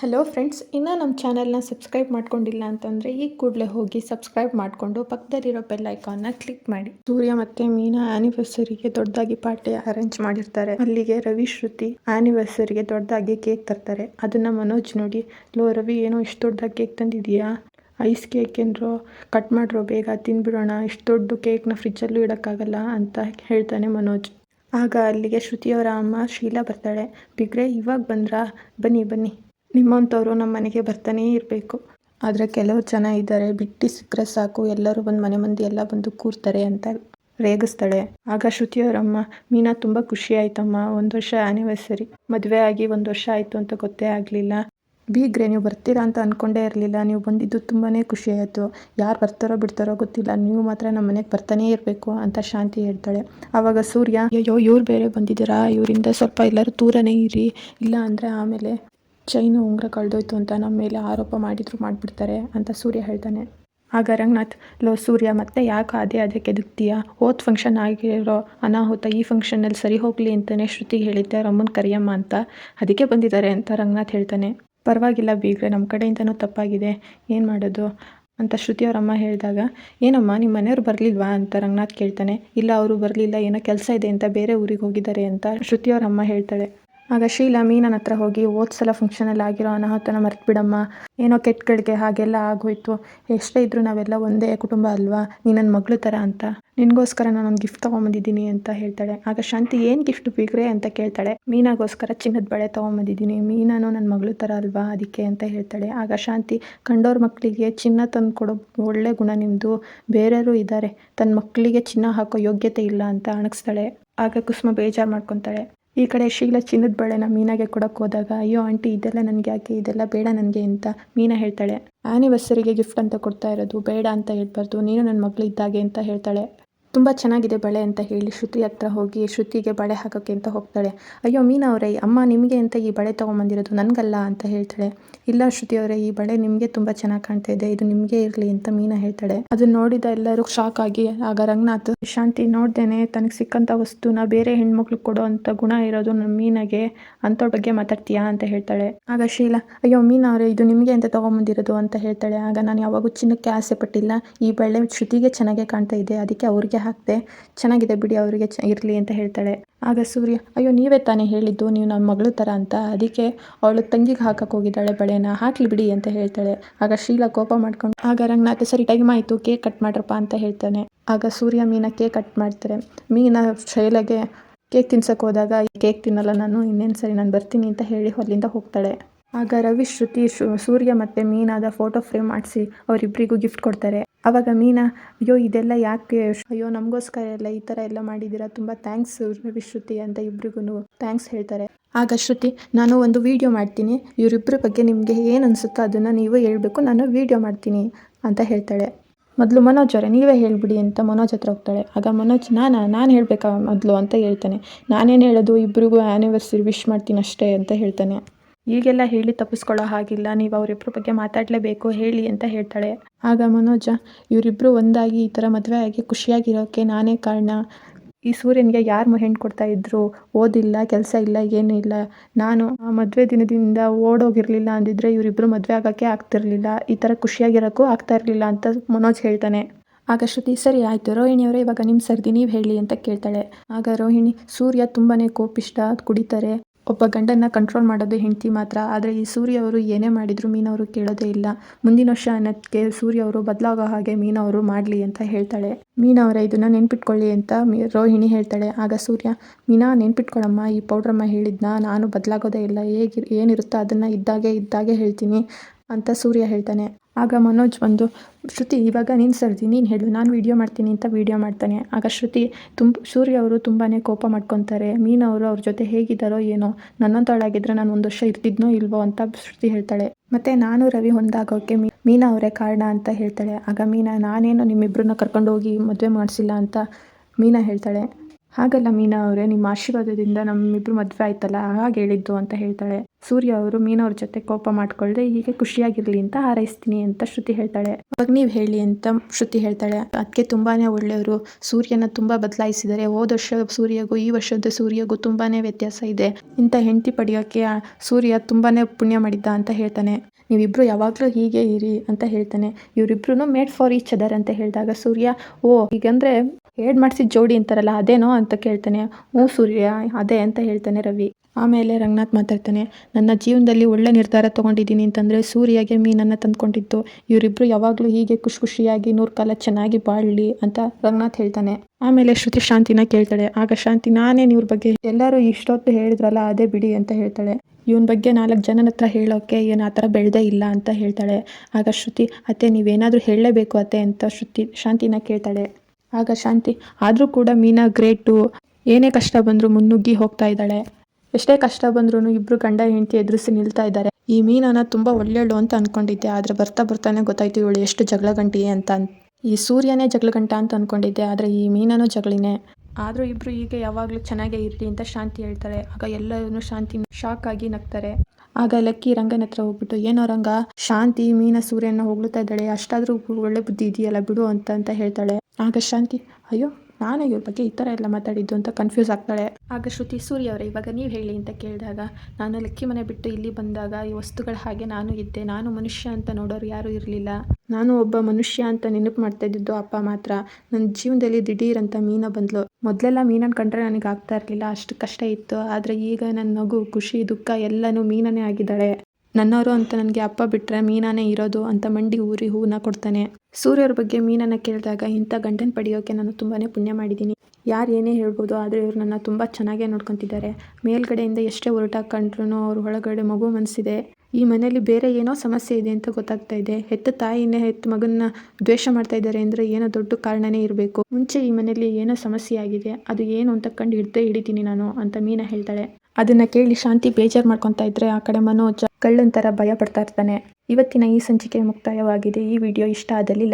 Hello friends ಇನ್ನೂ ನಮ್ಮ ಚಾನಲ್ನ ಸಬ್ಸ್ಕ್ರೈಬ್ ಮಾಡ್ಕೊಂಡಿಲ್ಲ ಅಂತಂದರೆ ಈ ಕೂಡಲೇ ಹೋಗಿ ಸಬ್ಸ್ಕ್ರೈಬ್ ಮಾಡಿಕೊಂಡು ಪಕ್ಕದಲ್ಲಿರೋ ಬೆಲ್ ಐಕಾನ್ನ ಕ್ಲಿಕ್ ಮಾಡಿ. ಸೂರ್ಯ ಮತ್ತು ಮೀನಾ ಆ್ಯನಿವರ್ಸರಿಗೆ ದೊಡ್ಡದಾಗಿ ಪಾರ್ಟಿ ಅರೇಂಜ್ ಮಾಡಿರ್ತಾರೆ. ಅಲ್ಲಿಗೆ ರವಿ, ಶ್ರುತಿ ಆ್ಯನಿವರ್ಸರಿಗೆ ದೊಡ್ಡದಾಗಿ ಕೇಕ್ ತರ್ತಾರೆ. ಅದನ್ನು ಮನೋಜ್ ನೋಡಿ, ಲೋ ರವಿ ಏನೋ ಇಷ್ಟು ದೊಡ್ಡದಾಗಿ ಕೇಕ್ ತಂದಿದೆಯಾ? ಐಸ್ ಕೇಕ್ ಏನರೋ ಕಟ್ ಮಾಡಿರೋ ಬೇಗ ತಿನ್ಬಿಡೋಣ, ಇಷ್ಟು ದೊಡ್ಡ ಕೇಕ್ನ ಫ್ರಿಜ್ಜಲ್ಲೂ ಇಡೋಕ್ಕಾಗಲ್ಲ ಅಂತ ಹೇಳ್ತಾನೆ ಮನೋಜ್. ಆಗ ಅಲ್ಲಿಗೆ ಶ್ರುತಿಯವರ ಅಮ್ಮ ಶೀಲಾ ಬರ್ತಾಳೆ. ಬಿಗ್ರೆ, ಇವಾಗ ಬಂದ್ರಾ? ಬನ್ನಿ ಬನ್ನಿ. ನಿಮ್ಮಂಥವ್ರು ನಮ್ಮ ಮನೆಗೆ ಬರ್ತಾನೇ ಇರಬೇಕು. ಆದರೆ ಕೆಲವು ಜನ ಇದ್ದಾರೆ, ಬಿಟ್ಟು ಸಿಕ್ಕರೆ ಸಾಕು, ಎಲ್ಲರೂ ಬಂದು ಮನೆ ಮಂದಿ ಎಲ್ಲ ಬಂದು ಕೂರ್ತಾರೆ ಅಂತ ರೇಗಿಸ್ತಾಳೆ. ಆಗ ಶ್ರುತಿಯವರಮ್ಮ ಮೀನಾ ತುಂಬ ಖುಷಿ ಆಯ್ತಮ್ಮ, ಒಂದು ವರ್ಷ ಆ್ಯನಿವರ್ಸರಿ ಮದುವೆ ಆಗಿ ಒಂದು ವರ್ಷ ಆಯಿತು ಅಂತ ಗೊತ್ತೇ ಆಗಲಿಲ್ಲ. ಬೀಗ್ರೆ, ನೀವು ಬರ್ತೀರಾ ಅಂತ ಅಂದ್ಕೊಂಡೇ ಇರಲಿಲ್ಲ, ನೀವು ಬಂದಿದ್ದು ತುಂಬಾ ಖುಷಿ ಆಯಿತು. ಯಾರು ಬರ್ತಾರೋ ಬಿಡ್ತಾರೋ ಗೊತ್ತಿಲ್ಲ, ನೀವು ಮಾತ್ರ ನಮ್ಮ ಮನೆಗೆ ಬರ್ತಾನೇ ಇರಬೇಕು, ಅಂತ ಶಾಂತಿ ಹೇಳ್ತಾಳೆ. ಆವಾಗ ಸೂರ್ಯ ಅಯ್ಯೋ ಇವ್ರು ಬೇರೆ ಬಂದಿದ್ದೀರಾ? ಇವರಿಂದ ಸ್ವಲ್ಪ ಎಲ್ಲರೂ ದೂರನೇ ಇರಿ, ಇಲ್ಲ ಅಂದರೆ ಆಮೇಲೆ ಚೈನು ಉಂಗುರ ಕಳೆದೋಯ್ತು ಅಂತ ನಮ್ಮ ಮೇಲೆ ಆರೋಪ ಮಾಡಿದ್ರು, ಮಾಡಿಬಿಡ್ತಾರೆ ಅಂತ ಸೂರ್ಯ ಹೇಳ್ತಾನೆ. ಆಗ ರಂಗನಾಥ್, ಲೋ ಸೂರ್ಯ, ಮತ್ತೆ ಯಾಕೆ ಅದೇ ಅದೇ ಕೆದಕ್ತೀಯಾ? ಹೋದ ಫಂಕ್ಷನ್ ಆಗಿರೋ ಅನಾಹುತ ಈ ಫಂಕ್ಷನಲ್ಲಿ ಸರಿ ಹೋಗಲಿ ಅಂತಲೇ ಶ್ರುತಿಗೆ ಹೇಳಿದ್ದೆ ರಮ್ಮನ್ ಕರಿಯಮ್ಮ ಅಂತ. ಅದಕ್ಕೆ ಬಂದಿದ್ದಾರೆ ಅಂತ ರಂಗನಾಥ್ ಹೇಳ್ತಾನೆ. ಪರವಾಗಿಲ್ಲ ಬೀಗ್ರೆ, ನಮ್ಮ ಕಡೆಯಿಂದನೂ ತಪ್ಪಾಗಿದೆ. ಏನು ಮಾಡೋದು? ಅಂತ ಶ್ರುತಿ ಅವರಮ್ಮ ಹೇಳಿದಾಗ, ಏನಮ್ಮ, ನಿಮ್ಮ ಮನೆಯವ್ರು ಬರಲಿಲ್ವಾ? ಅಂತ ರಂಗನಾಥ್ ಕೇಳ್ತಾನೆ. ಇಲ್ಲ, ಅವರು ಬರಲಿಲ್ಲ, ಏನೋ ಕೆಲಸ ಇದೆ ಅಂತ ಬೇರೆ ಊರಿಗೆ ಹೋಗಿದ್ದಾರೆ, ಅಂತ ಶ್ರುತಿ ಅವರಮ್ಮ ಹೇಳ್ತಾಳೆ. ಆಗ ಶೀಲಾ ಮೀನನ ಹತ್ರ ಹೋಗಿ ಹೋದ ಸಲ ಫಂಕ್ಷನಲ್ಲಿ ಆಗಿರೋ ಅನಾಹುತನ ಮರ್ತು ಬಿಡಮ್ಮ ಏನೋ ಕೆಟ್ಟಗಳಿಗೆ ಹಾಗೆಲ್ಲ ಆಗೋಯ್ತು. ಎಷ್ಟೇ ಇದ್ದರೂ ನಾವೆಲ್ಲ ಒಂದೇ ಕುಟುಂಬ ಅಲ್ವಾ? ನೀ ನನ್ನ ಮಗಳು ಥರ ಅಂತ. ನಿನಗೋಸ್ಕರ ನಾನೊಂದು ಗಿಫ್ಟ್ ತೊಗೊಂಬಂದಿದ್ದೀನಿ ಅಂತ ಹೇಳ್ತಾಳೆ. ಆಗ ಶಾಂತಿ ಏನು ಗಿಫ್ಟ್ ಬೀಗ್ರೆ ಅಂತ ಕೇಳ್ತಾಳೆ. ಮೀನಾಗೋಸ್ಕರ ಚಿನ್ನದ ಬಳೆ ತೊಗೊಂಬಂದಿದ್ದೀನಿ. ಮೀನಾನು ನನ್ನ ಮಗಳು ಥರ ಅಲ್ವಾ ಅದಕ್ಕೆ ಅಂತ ಹೇಳ್ತಾಳೆ. ಆಗ ಶಾಂತಿ ಕಂಡೋರ್ ಮಕ್ಕಳಿಗೆ ಚಿನ್ನ ತಂದು ಕೊಡೋ ಒಳ್ಳೆ ಗುಣ ನಿಮ್ಮದು ಬೇರೆಯವರು ಇದ್ದಾರೆ ತನ್ನ ಮಕ್ಕಳಿಗೆ ಚಿನ್ನ ಹಾಕೋ ಯೋಗ್ಯತೆ ಇಲ್ಲ ಅಂತ ಅಣಗಿಸ್ತಾಳೆ. ಆಗ ಕುಸುಮ ಬೇಜಾರು ಮಾಡ್ಕೊತಾಳೆ. ಈ ಕಡೆ ಶೀಲಾ ಚಿನ್ನದ ಬಳೆನ ಮೀನಾಗೆ ಕೊಡಕ್ಕೆ ಹೋದಾಗ, ಅಯ್ಯೋ ಆಂಟಿ, ಇದೆಲ್ಲ ನನಗೆ ಯಾಕೆ? ಇದೆಲ್ಲ ಬೇಡ ನನಗೆ ಅಂತ ಮೀನಾ ಹೇಳ್ತಾಳೆ. ಆನಿವರ್ಸರಿಗೆ ಗಿಫ್ಟ್ ಅಂತ ಕೊಡ್ತಾ ಇರೋದು ಬೇಡ ಅಂತ ಹೇಳ್ಬಾರ್ದು. ನೀನು ನನ್ನ ಮಗಳಿದ್ದಾಗೆ ಅಂತ ಹೇಳ್ತಾಳೆ. ತುಂಬ ಚೆನ್ನಾಗಿದೆ ಬಳೆ ಅಂತ ಹೇಳಿ ಶ್ರುತಿ ಹತ್ರ ಹೋಗಿ ಶ್ರುತಿಗೆ ಬಳೆ ಹಾಕೋಕ್ಕೆ ಅಂತ ಹೋಗ್ತಾಳೆ. ಅಯ್ಯೋ ಮೀನಾ ಅವರೇ, ಅಮ್ಮ ನಿಮಗೆ ಅಂತ ಈ ಬಳೆ ತೊಗೊಂಬಂದಿರೋದು ನನಗಲ್ಲ ಅಂತ ಹೇಳ್ತಾಳೆ. ಇಲ್ಲ ಶ್ರುತಿ ಅವರೇ, ಈ ಬಳೆ ನಿಮಗೆ ತುಂಬ ಚೆನ್ನಾಗಿ ಕಾಣ್ತಾ ಇದೆ, ಇದು ನಿಮಗೆ ಇರಲಿ ಅಂತ ಮೀನಾ ಹೇಳ್ತಾಳೆ. ಅದನ್ನ ನೋಡಿದ ಎಲ್ಲರೂ ಶಾಕ್ ಆಗಿ, ಆಗ ರಂಗನಾಥ್, ಶಾಂತಿ ನೋಡ್ದೇನೆ ತನಗೆ ಸಿಕ್ಕಂಥ ವಸ್ತುನ ಬೇರೆ ಹೆಣ್ಮಕ್ಳು ಕೊಡೋ ಅಂತ ಗುಣ ಇರೋದು ನಮ್ಮ ಮೀನಾಗೆ ಅಂಥವ್ರ ಬಗ್ಗೆ ಮಾತಾಡ್ತೀಯಾ ಅಂತ ಹೇಳ್ತಾಳೆ. ಆಗ ಶೀಲಾ, ಅಯ್ಯೋ ಮೀನಾ ಅವರೇ, ಇದು ನಿಮಗೆ ಅಂತ ತೊಗೊಂಬಂದಿರೋದು ಅಂತ ಹೇಳ್ತಾಳೆ. ಆಗ ನಾನು ಯಾವಾಗೂ ಚಿನ್ನಕ್ಕೆ ಆಸೆ ಪಟ್ಟಿಲ್ಲ, ಈ ಬಳೆ ಶ್ರುತಿಗೆ ಚೆನ್ನಾಗೇ ಕಾಣ್ತಾ ಇದೆ, ಅದಕ್ಕೆ ಅವ್ರಿಗೆ ಹಾಕಿದೆ ಚೆನ್ನಾಗಿದೆ ಬಿಡಿ, ಅವರಿಗೆ ಚ, ಇರಲಿ ಅಂತ ಹೇಳ್ತಾಳೆ. ಆಗ ಸೂರ್ಯ, ಅಯ್ಯೋ, ನೀವೇ ತಾನೇ ಹೇಳಿದ್ದು, ನೀವು ನನ್ನ ಮಗಳು ಥರ ಅಂತ. ಅದಕ್ಕೆ ಅವಳು ತಂಗಿಗೆ ಹಾಕಕ್ಕೆ ಹೋಗಿದ್ದಾಳೆ ಬಳೆನ. ಹಾಕ್ಲಿ ಬಿಡಿ, ಅಂತ ಹೇಳ್ತಾಳೆ. ಆಗ ಶೀಲಾ ಕೋಪ ಮಾಡ್ಕೊಂಡು, ಆಗ ರಂಗನಾಥ, ಸರಿ, ಟೈಮ್ ಆಯಿತು. ಕೇಕ್ ಕಟ್ ಮಾಡ್ರಪ್ಪ, ಅಂತ ಹೇಳ್ತಾನೆ. ಆಗ ಸೂರ್ಯ ಮೀನ ಕೇಕ್ ಕಟ್ ಮಾಡ್ತಾರೆ. ಮೀನ ಶೈಲಾಗೆ ಕೇಕ್ ತಿನ್ಸಕ್ಕೆ ಹೋದಾಗ ಕೇಕ್ ತಿನ್ನಲ್ಲ ನಾನು, ಇನ್ನೇನು ಸರಿ ನಾನು ಬರ್ತೀನಿ, ಅಂತ ಹೇಳಿ ಅಲ್ಲಿಂದ ಹೋಗ್ತಾಳೆ. ಆಗ ರವಿ, ಶ್ರುತಿ ಸೂರ್ಯ ಮತ್ತು ಮೀನಾದ ಫೋಟೋ ಫ್ರೇಮ್ ಮಾಡಿಸಿ ಅವರಿಬ್ಬರಿಗೂ ಗಿಫ್ಟ್ ಕೊಡ್ತಾರೆ. ಆವಾಗ ಮೀನಾ, ಅಯ್ಯೋ, ಇದೆಲ್ಲ ಯಾಕೆ ಅಯ್ಯೋ, ನಮಗೋಸ್ಕರ ಎಲ್ಲ ಈ ಥರ ಎಲ್ಲ ಮಾಡಿದ್ದೀರಾ, ತುಂಬ ಥ್ಯಾಂಕ್ಸ್ ಶ್ರುತಿ ಅಂತ ಇಬ್ರಿಗೂ ಥ್ಯಾಂಕ್ಸ್ ಹೇಳ್ತಾರೆ. ಆಗ ಶ್ರುತಿ, ನಾನು ಒಂದು ವೀಡಿಯೋ ಮಾಡ್ತೀನಿ ಇವರಿಬ್ಬರ ಬಗ್ಗೆ ನಿಮಗೆ ಏನು ಅನಿಸುತ್ತೋ ಅದನ್ನು ನೀವು ಹೇಳಬೇಕು, ನಾನು ವೀಡಿಯೋ ಮಾಡ್ತೀನಿ ಅಂತ ಹೇಳ್ತಾಳೆ. ಮೊದಲು ಮನೋಜ್ ಅವರೇ, ನೀವೇ ಹೇಳಿಬಿಡಿ ಅಂತ ಮನೋಜ್ ಹತ್ರ ಹೋಗ್ತಾಳೆ. ಆಗ ಮನೋಜ್, ನಾನು ನಾನು ಹೇಳಬೇಕಾ ಮೊದಲು? ಅಂತ ಹೇಳ್ತಾನೆ. ನಾನೇನು ಹೇಳೋದು ಇಬ್ಬರಿಗೂ ಆ್ಯನಿವರ್ಸರಿ ವಿಶ್ ಮಾಡ್ತೀನಿ ಅಷ್ಟೇ ಅಂತ ಹೇಳ್ತಾನೆ. ಈಗೆಲ್ಲ ಹೇಳಿ ತಪ್ಪಿಸ್ಕೊಳ್ಳೋ ಹಾಗಿಲ್ಲ. ನೀವು ಅವರಿಬ್ಬರ ಬಗ್ಗೆ ಮಾತಾಡಲೇಬೇಕು, ಹೇಳಿ ಅಂತ ಹೇಳ್ತಾಳೆ. ಆಗ ಮನೋಜ ಇವರಿಬ್ಬರು ಒಂದಾಗಿ ಈ ಥರ ಮದುವೆ ಆಗಿ ಖುಷಿಯಾಗಿರೋಕ್ಕೆ ನಾನೇ ಕಾರಣ. ಈ ಸೂರ್ಯನಿಗೆ ಯಾರು ಹೆಣ್ಣು ಕೊಡ್ತಾ ಇದ್ರು? ಓದಿಲ್ಲ, ಕೆಲಸ ಇಲ್ಲ, ಏನೂ ಇಲ್ಲ. ನಾನು ಆ ಮದುವೆ ದಿನದಿಂದ ಓಡೋಗಿರಲಿಲ್ಲ ಅಂದಿದ್ರೆ ಇವರಿಬ್ಬರು ಮದುವೆ ಆಗೋಕ್ಕೆ ಆಗ್ತಿರ್ಲಿಲ್ಲ. ಈ ಥರ ಖುಷಿಯಾಗಿರೋಕ್ಕೂ ಆಗ್ತಾ ಇರಲಿಲ್ಲ ಅಂತ ಮನೋಜ್ ಹೇಳ್ತಾನೆ. ಆಗ ಶ್ರುತಿ, ಸರಿ ಆಯಿತು ರೋಹಿಣಿಯವರೇ ಇವಾಗ ನಿಮ್ಮ ಸರ್ದಿ, ನೀವು ಹೇಳಿ ಅಂತ ಕೇಳ್ತಾಳೆ. ಆಗ ರೋಹಿಣಿ, ಸೂರ್ಯ ತುಂಬಾ ಕೋಪಿಷ್ಟ ಕುಡಿತಾರೆ. ಒಬ್ಬ ಗಂಡನ್ನ ಕಂಟ್ರೋಲ್ ಮಾಡೋದು ಹೆಂಡತಿ ಮಾತ್ರ. ಆದರೆ ಈ ಸೂರ್ಯ ಅವರು ಏನೇ ಮಾಡಿದರೂ ಮೀನವರು ಕೇಳೋದೇ ಇಲ್ಲ. ಮುಂದಿನ ವರ್ಷ ಅನ್ನೋದಕ್ಕೆ ಸೂರ್ಯ ಅವರು ಬದಲಾಗೋ ಹಾಗೆ ಮೀನವರು ಮಾಡಲಿ ಅಂತ ಹೇಳ್ತಾಳೆ. ಮೀನಾ ಅವರ, ಇದನ್ನ ನೆನ್ಪಿಟ್ಕೊಳ್ಳಿ ಅಂತ ರೋಹಿಣಿ ಹೇಳ್ತಾಳೆ. ಆಗ ಸೂರ್ಯ, ಮೀನಾ, ನೆನ್ಪಿಟ್ಕೊಳಮ್ಮ. ಈ ಪೌಡ್ರಮ್ಮ ಹೇಳಿದ್ನ ನಾನು ಬದಲಾಗೋದೇ ಇಲ್ಲ. ಹೇಗೆ, ಏನಿರುತ್ತೋ ಅದನ್ನು ಇದ್ದಾಗೆ ಇದ್ದಾಗೆ ಹೇಳ್ತೀನಿ ಅಂತ ಸೂರ್ಯ ಹೇಳ್ತಾನೆ. ಆಗ ಮನೋಜ್ ಬಂದು, ಶ್ರುತಿ, ಇವಾಗ ನೀನು ಸರ್ದಿ, ನೀನು ಹೇಳು, ನಾನು ವೀಡಿಯೋ ಮಾಡ್ತೀನಿ ಅಂತ ವೀಡಿಯೋ ಮಾಡ್ತಾನೆ. ಆಗ ಶ್ರುತಿ ತುಂಬ, ಸೂರ್ಯ ಅವರು ತುಂಬಾ ಕೋಪ ಮಾಡ್ಕೊತಾರೆ. ಮೀನವರು ಅವ್ರ ಜೊತೆ ಹೇಗಿದ್ದಾರೋ ಏನೋ, ನನ್ನಂತೊಳಗಿದ್ರೆ ನಾನು ಒಂದು ವರ್ಷ ಇರ್ತಿದ್ನೋ ಇಲ್ವೋ ಅಂತ ಶ್ರುತಿ ಹೇಳ್ತಾಳೆ. ಮತ್ತು ನಾನು ರವಿ ಹೊಂದಾಗೋಕ್ಕೆ ಮೀನಾ ಅವರೇ ಕಾರಣ ಅಂತ ಹೇಳ್ತಾಳೆ. ಆಗ ಮೀನಾ, ನಾನೇನು ನಿಮ್ಮಿಬ್ಬರನ್ನ ಕರ್ಕೊಂಡೋಗಿ ಮದುವೆ ಮಾಡಿಸಿಲ್ಲ ಅಂತ ಮೀನಾ ಹೇಳ್ತಾಳೆ. ಹಾಗಲ್ಲ ಮೀನಾ ಅವರೇ, ನಿಮ್ಮ ಆಶೀರ್ವಾದದಿಂದ ನಮ್ಮಿಬ್ರು ಮದುವೆ ಆಯ್ತಲ್ಲ, ಹಾಗೆ ಹೇಳಿದ್ದು ಅಂತ ಹೇಳ್ತಾಳೆ. ಸೂರ್ಯ ಅವರು ಮೀನವ್ರ ಜೊತೆ ಕೋಪ ಮಾಡ್ಕೊಳ್ದೆ ಹೀಗೆ ಖುಷಿಯಾಗಿರ್ಲಿ ಅಂತ ಹಾರೈಸ್ತೀನಿ ಅಂತ ಶ್ರುತಿ ಹೇಳ್ತಾಳೆ. ಅವಾಗ ನೀವು ಹೇಳಿ ಅಂತ ಶ್ರುತಿ ಹೇಳ್ತಾಳೆ. ಅದಕ್ಕೆ ತುಂಬಾನೇ ಒಳ್ಳೆಯವರು. ಸೂರ್ಯನ ತುಂಬಾ ಬದಲಾಯಿಸಿದರೆ. ಹೋದ ವರ್ಷ ಸೂರ್ಯಗೂ, ಈ ವರ್ಷದ ಸೂರ್ಯಗೂ ತುಂಬಾನೇ ವ್ಯತ್ಯಾಸ ಇದೆ. ಇಂಥ ಹೆಂಡತಿ ಪಡೆಯೋಕೆ ಸೂರ್ಯ ತುಂಬಾನೇ ಪುಣ್ಯ ಮಾಡಿದ್ದ ಅಂತ ಹೇಳ್ತಾನೆ. ನೀವಿಬ್ರು ಯಾವಾಗಲೂ ಹೀಗೆ ಇರಿ ಅಂತ ಹೇಳ್ತಾನೆ. ಇವರಿಬ್ರು ಮೇಡ್ ಫಾರ್ ಈಚ್ ಅದರ್ ಅಂತ ಹೇಳಿದಾಗ ಸೂರ್ಯ, ಓ, ಹೀಗಂದ್ರೆ ಹೇಡ್ ಮಾಡಿಸಿದ ಜೋಡಿ ಅಂತಾರಲ್ಲ, ಅದೇನೋ ಅಂತ ಕೇಳ್ತಾನೆ. ಹ್ಞೂ ಸೂರ್ಯ, ಅದೇ ಅಂತ ಹೇಳ್ತಾನೆ ರವಿ. ಆಮೇಲೆ ರಂಗನಾಥ್ ಮಾತಾಡ್ತಾನೆ, ನನ್ನ ಜೀವನದಲ್ಲಿ ಒಳ್ಳೆ ನಿರ್ಧಾರ ತೊಗೊಂಡಿದ್ದೀನಿ ಅಂತಂದರೆ ಸೂರ್ಯಗೆ ಮೀನನ್ನು ತಂದ್ಕೊಂಡಿದ್ದು. ಇವರಿಬ್ಬರು ಯಾವಾಗಲೂ ಹೀಗೆ ಖುಷಿ ಖುಷಿಯಾಗಿ ನೂರು ಕಾಲ ಚೆನ್ನಾಗಿ ಬಾಳಲಿ ಅಂತ ರಂಗನಾಥ್ ಹೇಳ್ತಾನೆ. ಆಮೇಲೆ ಶ್ರುತಿ ಶಾಂತಿನ ಕೇಳ್ತಾಳೆ, ಆಗ ಶಾಂತಿ ನಾನೇನು ಇವ್ರ ಬಗ್ಗೆ ಎಲ್ಲರೂ ಇಷ್ಟೊತ್ತು ಹೇಳಿದ್ರಲ್ಲ, ಅದೇ ಬಿಡಿ ಅಂತ ಹೇಳ್ತಾಳೆ. ಇವನ ಬಗ್ಗೆ ನಾಲ್ಕು ಜನನ ಹತ್ರ ಹೇಳೋಕ್ಕೆ ಏನು ಆ ಥರ ಬೆಳೆದೇ ಇಲ್ಲ ಅಂತ ಹೇಳ್ತಾಳೆ. ಆಗ ಶ್ರುತಿ, ಅತ್ತೆ ನೀವೇನಾದರೂ ಹೇಳಲೇಬೇಕು ಅತ್ತೆ ಅಂತ ಶ್ರುತಿ, ಶಾಂತಿನ ಕೇಳ್ತಾಳೆ. ಆಗ ಶಾಂತಿ, ಆದರೂ ಕೂಡ ಮೀನಾ, ಗ್ರೇಟು, ಏನೇ ಕಷ್ಟ ಬಂದರೂ ಮುನ್ನುಗ್ಗಿ ಹೋಗ್ತಾ ಇದ್ದಾಳೆ. ಎಷ್ಟೇ ಕಷ್ಟ ಬಂದ್ರೂ ಇಬ್ರು ಗಂಡ ಹೆಂಡತಿ ಎದುರಿಸಿ ನಿಲ್ತಾ ಇದ್ದಾರೆ. ಈ ಮೀನನ್ನ ತುಂಬ ಒಳ್ಳೆಯಳು ಅಂತ ಅನ್ಕೊಂಡಿದ್ದೆ, ಆದರೆ ಬರ್ತಾ ಬರ್ತಾನೆ ಗೊತ್ತಾಯ್ತು ಇವಳು ಎಷ್ಟು ಜಗಳ ಗಂಟಿ ಅಂತ. ಈ ಸೂರ್ಯನೇ ಜಗಳ ಗಂಟ ಅಂತ ಅನ್ಕೊಂಡಿದ್ದೆ, ಆದರೆ ಈ ಮೀನನೂ ಜಗಳಿನೇ. ಆದರೂ ಇಬ್ರು ಈಗ ಯಾವಾಗಲೂ ಚೆನ್ನಾಗೇ ಇರಲಿ ಅಂತ ಶಾಂತಿ ಹೇಳ್ತಾಳೆ ಆಗ ಎಲ್ಲರೂ ಶಾಂತಿ ಶಾಕ್ ಆಗಿ ನಗ್ತಾರೆ. ಆಗ ಲಕ್ಕಿ ರಂಗನ ಹತ್ರ ಹೋಗ್ಬಿಟ್ಟು, ಏನೋ ರಂಗ, ಶಾಂತಿ ಮೀನ ಸೂರ್ಯನ ಹೋಗ್ಲುತ್ತಾ ಇದ್ದಾಳೆ, ಅಷ್ಟಾದರೂ ಒಳ್ಳೆ ಬುದ್ಧಿ ಇದೆಯಲ್ಲ ಬಿಡು ಅಂತ ಅಂತ ಹೇಳ್ತಾಳೆ. ಆಗ ಶಾಂತಿ. ಅಯ್ಯೋ ನಾನು ಇವ್ರ ಬಗ್ಗೆ ಈ ಥರ ಎಲ್ಲ ಮಾತಾಡಿದ್ದು ಅಂತ ಕನ್ಫ್ಯೂಸ್ ಆಗ್ತಾಳೆ. ಆಗ ಶ್ರುತಿ ಸೂರ್ಯ ಅವರೇ ಇವಾಗ ನೀವು ಹೇಳಿ ಅಂತ ಕೇಳಿದಾಗ ನಾನು ಲಕ್ಕಿ ಮನೆ ಬಿಟ್ಟು ಇಲ್ಲಿ ಬಂದಾಗ ಈ ವಸ್ತುಗಳ ಹಾಗೆ ನಾನು ಇದ್ದೆ. ನಾನು ಮನುಷ್ಯ ಅಂತ ನೋಡೋರು ಯಾರೂ ಇರಲಿಲ್ಲ. ನಾನು ಒಬ್ಬ ಮನುಷ್ಯ ಅಂತ ನೆನಪು ಮಾಡ್ತಾ ಇದ್ದಿದ್ದು ಅಪ್ಪ ಮಾತ್ರ. ನನ್ನ ಜೀವನದಲ್ಲಿ ದಿಢೀರಂತ ಅಂತ ಮೀನ ಬಂದ್ಲು. ಮೊದಲೆಲ್ಲ ಮೀನನ್ನು ಕಂಡ್ರೆ ನನಗೆ ಆಗ್ತಾ ಇರಲಿಲ್ಲ. ಅಷ್ಟು ಕಷ್ಟ ಇತ್ತು. ಆದರೆ ಈಗ ನನ್ನ ನಗು ಖುಷಿ ದುಃಖ ಎಲ್ಲನೂ ಮೀನನೇ ಆಗಿದ್ದಾಳೆ. ನನ್ನವರು ಅಂತ ನನಗೆ ಅಪ್ಪ ಬಿಟ್ಟರೆ ಮೀನಾನೇ ಇರೋದು ಅಂತ ಮಂಡಿ ಊರಿ ಹೂವನ್ನ ಕೊಡ್ತಾನೆ. ಸೂರ್ಯರ ಬಗ್ಗೆ ಮೀನನ್ನ ಕೇಳಿದಾಗ ಇಂಥ ಗಂಡನ ಪಡೆಯೋಕೆ ನಾನು ತುಂಬಾ ಪುಣ್ಯ ಮಾಡಿದ್ದೀನಿ ಯಾರು ಏನೇ ಹೇಳ್ಬೋದು ಆದರೆ ಇವರು ನನ್ನ ತುಂಬ ಚೆನ್ನಾಗೇ ನೋಡ್ಕೊತಿದ್ದಾರೆ. ಮೇಲ್ಗಡೆಯಿಂದ ಎಷ್ಟೇ ಹೊರಟಾಗಿ ಕಂಡ್ರು ಅವ್ರ ಒಳಗಡೆ ಮಗು ಮನಸ್ಸಿದೆ ಈ ಮನೆಯಲ್ಲಿ ಬೇರೆ ಏನೋ ಸಮಸ್ಯೆ ಇದೆ ಅಂತ ಗೊತ್ತಾಗ್ತಾ ಇದೆ. ಹೆತ್ತ ತಾಯಿನೇ ಹೆತ್ತ ಮಗನ್ನ ದ್ವೇಷ ಮಾಡ್ತಾ ಇದ್ದಾರೆ ಅಂದರೆ ಏನೋ ದೊಡ್ಡ ಕಾರಣನೇ ಇರಬೇಕು. ಮುಂಚೆ ಈ ಮನೆಯಲ್ಲಿ ಏನೋ ಸಮಸ್ಯೆ ಆಗಿದೆ. ಅದು ಏನು ಅಂತ ಕಂಡು ಹಿಡ್ದೇ ಹಿಡಿತೀನಿ ನಾನು ಅಂತ ಮೀನಾ ಹೇಳ್ತಾಳೆ. ಅದನ್ನ ಕೇಳಿ ಶಾಂತಿ ಬೇಜಾರು ಮಾಡ್ಕೊತಾ ಇದ್ರೆ ಆ ಕಡೆ ಮನೋಜ್ ಕಳ್ಳನ್ ಥರ ಭಯ ಪಡ್ತಾ ಇರ್ತಾನೆ. ಇವತ್ತಿನ ಈ ಸಂಚಿಕೆ ಮುಕ್ತಾಯವಾಗಿದೆ. ಈ ವಿಡಿಯೋ ಇಷ್ಟ ಆದಲ್ಲಿ